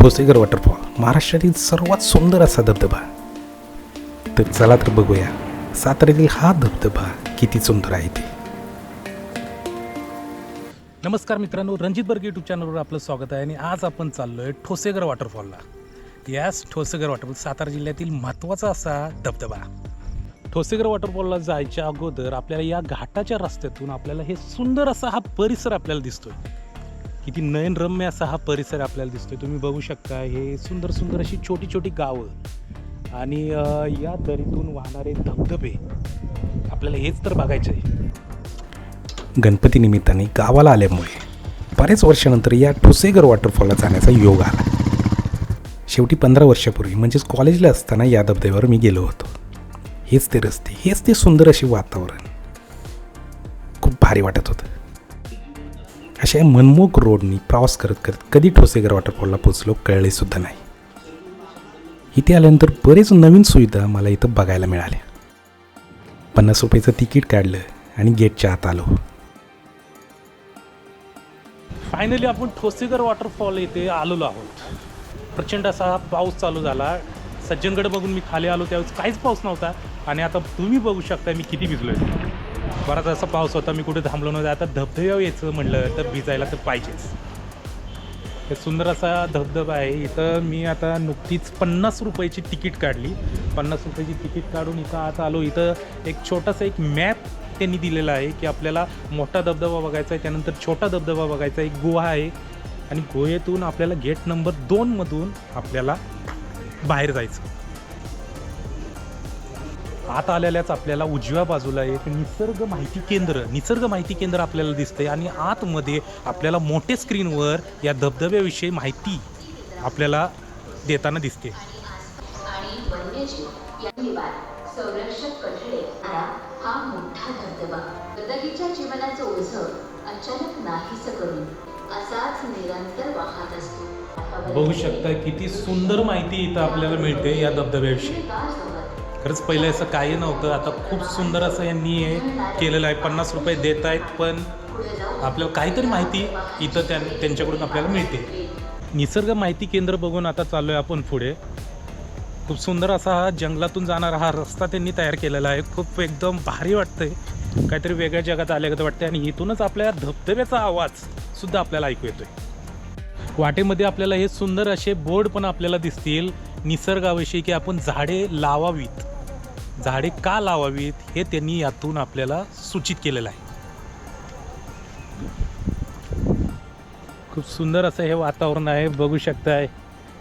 Thoseghar waterfall महाराष्ट्रातील सर्वात सुंदर असा धबधबा. तर चला तर बघूया साताऱ्यातील हा धबधबा किती सुंदर आहे ते. नमस्कार मित्रांनो रणजित बर्ग यूट्यूब चॅनलवर आपलं स्वागत आहे आणि आज आपण चाललो आहे ठोसेगर वॉटरफॉलला यास ठोसेगर वॉटरफॉल सातारा जिल्ह्यातील महत्त्वाचा असा धबधबा. ठोसेगर वॉटरफॉलला जायच्या अगोदर आपल्याला या घाटाच्या रस्त्यातून आपल्याला हे सुंदर असा हा परिसर आपल्याला दिसतोय. किती नयनरम्य असा हा परिसर आपल्याला दिसतोय. तुम्ही बघू शकता हे सुंदर सुंदर अशी छोटी छोटी गावं. आणि या दरीतून वाहणारे धबधबे आपल्याला हेच तर बघायचं आहे. गणपती निमित्ताने गावाला आल्यामुळे बरेच वर्षानंतर या ठोसेगर वॉटरफॉलला जाण्याचा योग आला. शेवटी पंधरा वर्षापूर्वी म्हणजेच कॉलेजला असताना या धबधब्यावर मी गेलो होतो. हेच ते रस्ते हेच ते सुंदर असे वातावरण. खूप भारी वाटत होतं. अशा मनमोक रोडनी प्रवास करत करत कधी ठोसेगर वॉटरफॉलला पोचलो कळलेसुद्धा नाही. इथे आल्यानंतर बरेच नवीन सुविधा मला इथं बघायला मिळाल्या. पन्नास रुपयाचं तिकीट काढलं आणि गेटच्या आत आलो. फायनली आपण ठोसेगर वॉटरफॉल येथे आलेलो आहोत. प्रचंड असा पाऊस चालू झाला. सज्जनगड बघून मी खाली आलो त्यावेळेस काहीच पाऊस नव्हता. आणि आता तुम्ही बघू शकता मी किती भिजलोय. बराच असा पाऊस होता मी कुठे थांबलो नव्हतं. आता धबधब्यावर यायचं म्हणलं तर भिजायला तर पाहिजेच. हे सुंदर असा धबधबा आहे. इथं मी आता नुकतीच पन्नास रुपयाची तिकीट काढली. पन्नास रुपयाची तिकीट काढून इथं आता आलो. इथं एक छोटासा एक मॅप त्यांनी दिलेला आहे की आपल्याला मोठा धबधबा बघायचा आहे त्यानंतर छोटा धबधबा बघायचा आहे एक गुहा आहे. आणि गुहेतून आपल्याला गेट नंबर दोनमधून आपल्याला बाहेर जायचं. आत आलेल्याच आपल्याला उजव्या बाजूला एक निसर्ग माहिती केंद्र निसर्ग माहिती केंद्र आपल्याला दिसतंय आणि आतमध्ये आपल्याला मोठ्या स्क्रीनवर या धबधब्याविषयी माहिती आपल्याला देताना दिसते. आणि वन्यजीव या निवार संरक्षक कठडे हा मोठा धबधबा. गदगीच्या जीवनाचं ओझ अचानक नाहीस करून असाच निरंतर वाहत असतो. बघू शकता किती सुंदर माहिती इथं आपल्याला मिळते या धबधब्याविषयी. खरंच पहिलं असं काही नव्हतं. आता खूप सुंदर असं यांनी हे केलेलं आहे. पन्नास रुपये देत आहेत पण आपल्याला काहीतरी माहिती इथं त्या त्यांच्याकडून आपल्याला मिळते. निसर्ग माहिती केंद्र बघून आता चाललो आहे आपण पुढे. खूप सुंदर असा हा जंगलातून जाणारा हा रस्ता त्यांनी तयार केलेला आहे. खूप एकदम भारी वाटतंय. काहीतरी वेगळ्या जगात आल्यागत वाटते आणि इथूनच आपल्या धबधब्याचा आवाज सुद्धा आपल्याला ऐकू येतोय. वाटेमध्ये आपल्याला हे सुंदर असे बोर्ड पण आपल्याला दिसतील. निसर्गाविषयी की आपण झाडे लावावीत. झाडे का लावावीत हे त्यांनी यातून आपल्याला सूचित केलेलं आहे. खूप सुंदर असं हे वातावरण आहे बघू शकताय.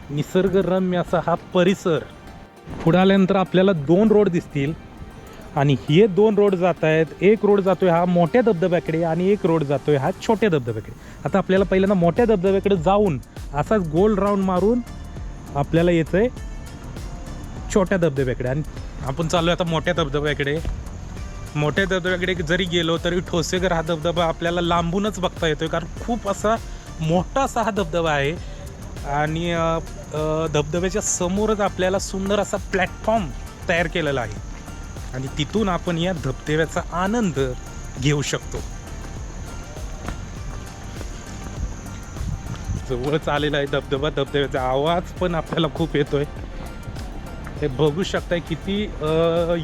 निसर्गरम्य असा हा परिसर. पुढे आल्यानंतर आपल्याला दोन रोड दिसतील. आणि हे दोन रोड जात आहेत. एक रोड जातोय हा मोठ्या धबधब्याकडे आणि एक रोड जातोय हा छोट्या धबधब्याकडे. आता आपल्याला पहिल्यांदा मोठ्या धबधब्याकडे जाऊन असाच गोल राऊंड मारून आपल्याला यायचं आहे छोट्या धबधब्याकडे. आणि आपण चाललो आता मोठ्या धबधब्याकडे. मोठ्या धबधब्याकडे जरी गेलो तरी ठोसेगर हा धबधबा आपल्याला लांबूनच बघता येतोय. कारण खूप असा मोठा असा हा धबधबा आहे. आणि धबधब्याच्या समोरच आपल्याला सुंदर असा प्लॅटफॉर्म तयार केलेला आहे. आणि तिथून आपण या धबधब्याचा आनंद घेऊ शकतो. जवळच आलेला आहे धबधबा. धबधब्याचा आवाज पण आपल्याला खूप येतोय. हे बघू शकताय किती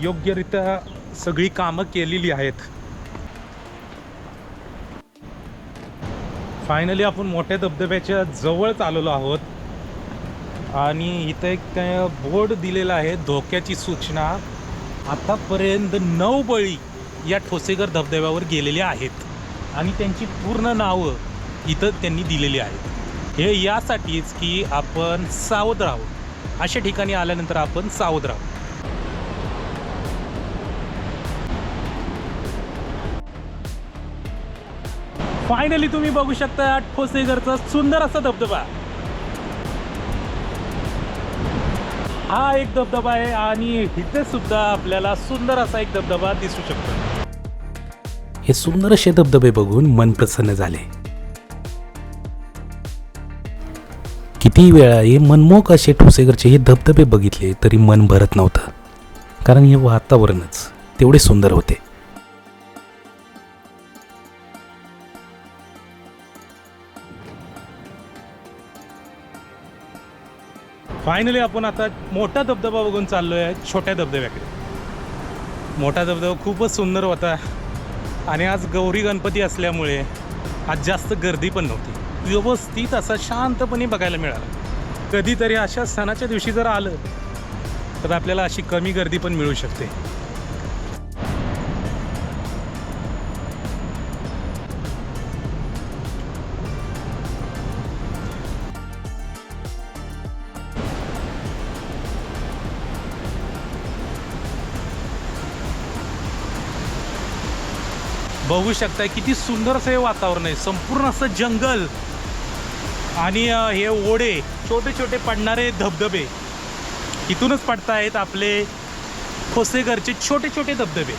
योग्यरित्या सगळी कामं केलेली आहेत. फायनली आपण मोठ्या धबधब्याच्या जवळच आलेलो आहोत. आणि इथं एक त्या बोर्ड दिलेला आहे धोक्याची सूचना. आतापर्यंत नऊ बळी या ठोसेगर धबधब्यावर गेलेले आहेत. आणि त्यांची पूर्ण नावं इथं त्यांनी दिलेली आहेत. हे यासाठीच की आपण सावध राहू. अशा ठिकाणी आल्यानंतर आपण सावध राहू. फायनली तुम्ही बघू शकता ठोसेगरचा सुंदर असा धबधबा. हा एक धबधबा आहे आणि इथे सुद्धा आपल्याला सुंदर असा एक धबधबा दिसू शकतो. हे सुंदर असे धबधबे बघून मन प्रसन्न झाले. किती वेळा मनमोक असे ठोसेकरचे हे धबधबे बघितले तरी मन भरत नव्हतं. कारण हे वातावरणच तेवढे सुंदर होते. फायनली आपण आता मोठा धबधबा बघून चाललो आहे छोट्या धबधब्याकडे. मोठा धबधबा खूपच सुंदर होता. आणि आज गौरी गणपती असल्यामुळे आज जास्त गर्दी पण नव्हती. व्यवस्थित असा शांतपणे बघायला मिळाला. कधीतरी अशा सणाच्या दिवशी जर आलं तर आपल्याला अशी कमी गर्दी पण मिळू शकते. बघू शकताय किती सुंदर असं हे वातावरण आहे. संपूर्ण असं जंगल आणि हे ओढे छोटे छोटे पडणारे धबधबे. इथूनच पडतायत आपले ठोसेघरचे छोटे छोटे धबधबे.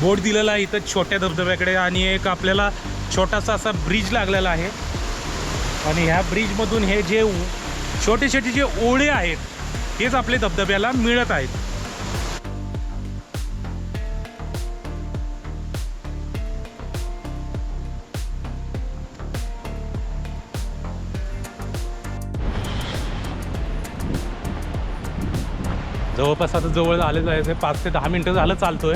बोर्ड दिलेला आहे इथं छोट्या धबधब्याकडे आणि एक आपल्याला छोटासा असा ब्रिज लागलेला आहे. आणि ह्या ब्रिजमधून हे जे छोटे छोटे जे ओळे आहेत तेच आपले धबधब्याला मिळत आहेत. जवळपास आता जवळ आले जायचं आहे पाच ते दहा मिनटं झालं चालतोय.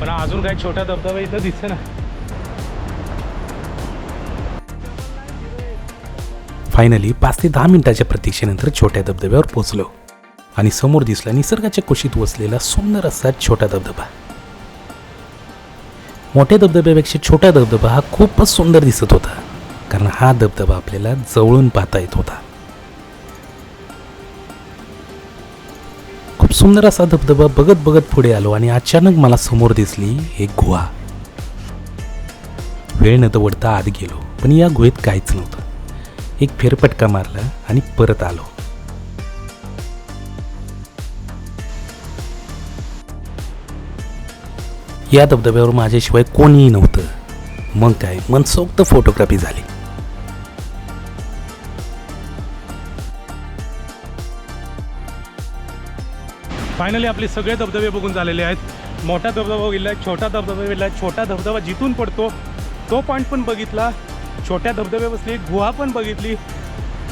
पण अजून काही छोटा धबधबा इथं दिसते ना फायनली पाच ते दहा मिनिटाच्या प्रतीक्षेनंतर छोट्या धबधब्यावर पोहोचलो. आणि समोर दिसला निसर्गाच्या कुशीत वसलेला सुंदर असा छोटा धबधबा. मोठ्या धबधब्यापेक्षा छोटा धबधबा हा खूपच सुंदर दिसत होता कारण हा धबधबा आपल्याला जवळून पाहता येत होता. खूप सुंदर असा धबधबा बघत बघत पुढे आलो आणि अचानक मला समोर दिसली एक गुहा. वेळ न दवडता आत गेलो पण या गुहेत काहीच नव्हतं. एक फेरपटका मारला आणि परत आलो. या धबधब्यावर माझ्याशिवाय कोणीही नव्हतं. मग काय? मनसोक्त फोटोग्राफी झाली. फायनली आपले सगळे धबधबे बघून झालेले आहेत. मोठा धबधबा बघितला छोटा धबधबा बघितला छोटा धबधबा जिथून पडतो तो पॉईंट पण बघितला. छोट्या धबधबे बसली गुहा पण बघितली.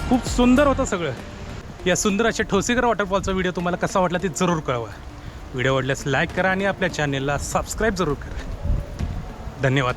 खूप सुंदर होतं सगळं. या सुंदर अशा ठोसेकर वॉटरफॉलचा व्हिडिओ तुम्हाला कसा वाटला ते जरूर कळवा. व्हिडिओ आवडल्यास लाईक करा आणि आपल्या चॅनेलला सबस्क्राईब जरूर करा. धन्यवाद.